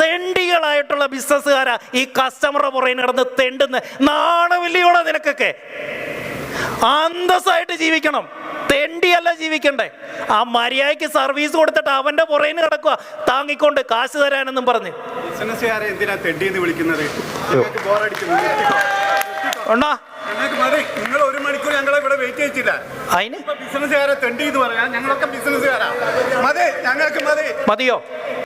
തെണ്ടികളായിട്ടുള്ള ബിസിനസ്സുകാരാ ഈ കസ്റ്റമറുടെ പുറകെ നടന്ന് തെണ്ടുന്ന. നാണമില്ലയോടെ നിനക്കൊക്കെ. അന്തസ്സായിട്ട് ജീവിക്കണം. തെണ്ടിയല്ല ജീവിക്കണ്ടേ. ആ മര്യാദയ്ക്ക് സർവീസ് കൊടുത്തിട്ട് അവന്റെ പുറകിന് കിടക്കുക താങ്ങിക്കൊണ്ട് കാശ് തരാനെന്നും പറഞ്ഞ്. ഉണ്ടോ നിങ്ങൾ ഒരു മണിക്കൂർ ഞങ്ങളെ ഇവിടെ വെയിറ്റ് ചെയ്യിച്ചില്ല അതിന് ബിസിനസ്സുകാരെ തെണ്ടി എന്ന് പറയാം. ഞങ്ങളൊക്കെ ബിസിനസ്സുകാരാ. മതി ഞങ്ങൾക്ക് മതി. മതിയോ?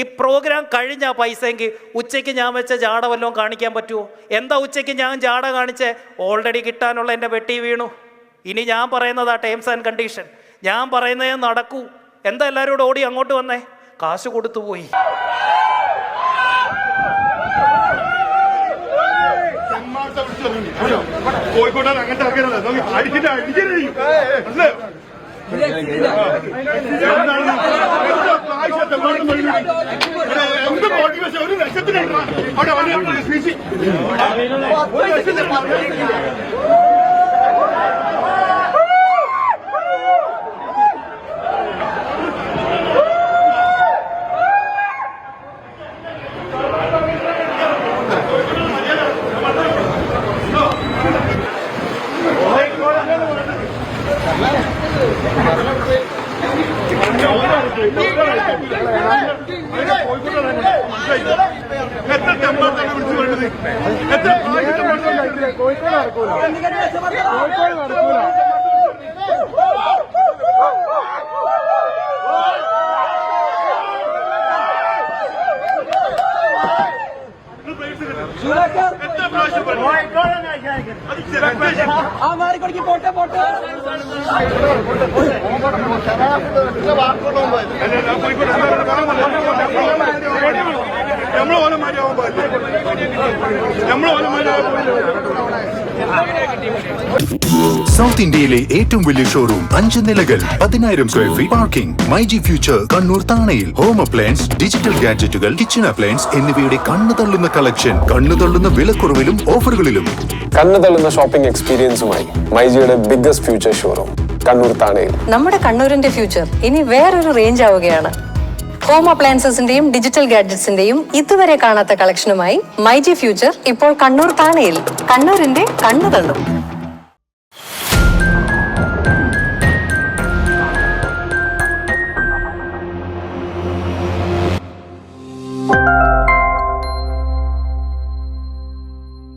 ഈ പ്രോഗ്രാം കഴിഞ്ഞ ആ പൈസയെങ്കിൽ ഉച്ചയ്ക്ക് ഞാൻ വെച്ച ജാട വല്ലതും കാണിക്കാൻ പറ്റുമോ എന്താ ഉച്ചയ്ക്ക് ഞാൻ ജാട കാണിച്ച്? ഓൾറെഡി കിട്ടാനുള്ള എന്റെ വെട്ടി വീണു. ഇനി ഞാൻ പറയുന്നതാ ടേംസ് ആൻഡ് കണ്ടീഷൻ ഞാൻ പറയുന്നതേ നടക്കൂ. എന്താ എല്ലാവരും കൂടെ ഓടി അങ്ങോട്ട് വന്നേ? കാശ് കൊടുത്തു പോയി. കോഴിക്കോട്ടാണ് അങ്ങനത്തെ ആൾക്കാരല്ല? അടിച്ചിട്ട് അല്ലേ എന്ത് മോട്ടിവേഷൻ ഒരു ലക്ഷത്തിന് അവിടെ വന്ന് സ്പീച്ച് ഒരു ലക്ഷത്തിന് എത്ര ടെമ്പാർത്താണ് വിളിച്ചു പറയുന്നത് എത്ര കോഴിക്കോട് നടക്കൂല കോഴിക്കോട് നടക്കൂല ആ മാറിക്കൊടുക്കി പോട്ടെ പോട്ടെ. ഓല മാരിയാവാൻ സൗത്ത് ഇന്ത്യയിലെ ഏറ്റവും വലിയ ഷോറൂം അഞ്ച് നിലകൾ പതിനായിരം square feet parking my G future Kannur താണയിൽ. Home appliance digital ഗാഡ്ജറ്റുകൾ കിച്ചൺ അപ്ലയൻസ് എന്നിവയുടെ കണ്ണു തള്ളുന്ന കളക്ഷൻ കണ്ണു തള്ളുന്ന വിലക്കുറവിലും ഓഫറുകളിലും കണ്ണു തള്ളുന്ന ഷോപ്പിംഗ് എക്സ്പീരിയൻസുമായി മൈജിയുടെ ബിഗ്ഗസ്റ്റ് ഫ്യൂച്ചർ ഷോറൂം കണ്ണൂർ താണയിൽ നമ്മുടെ കണ്ണൂരിന്റെ ഫ്യൂച്ചർ ഇനി വേറൊരു റേഞ്ച് ആവുകയാണ്. ഹോം അപ്ലയൻസസിന്റെയും ഡിജിറ്റൽ ഗാഡ്ജറ്റ്സിന്റെയും ഇതുവരെ കാണാത്ത കളക്ഷനുമായി മൈജി ഫ്യൂച്ചർ ഇപ്പോൾ കണ്ണൂർ താണയിൽ കണ്ണൂരിന്റെ കണ്ണു തള്ളും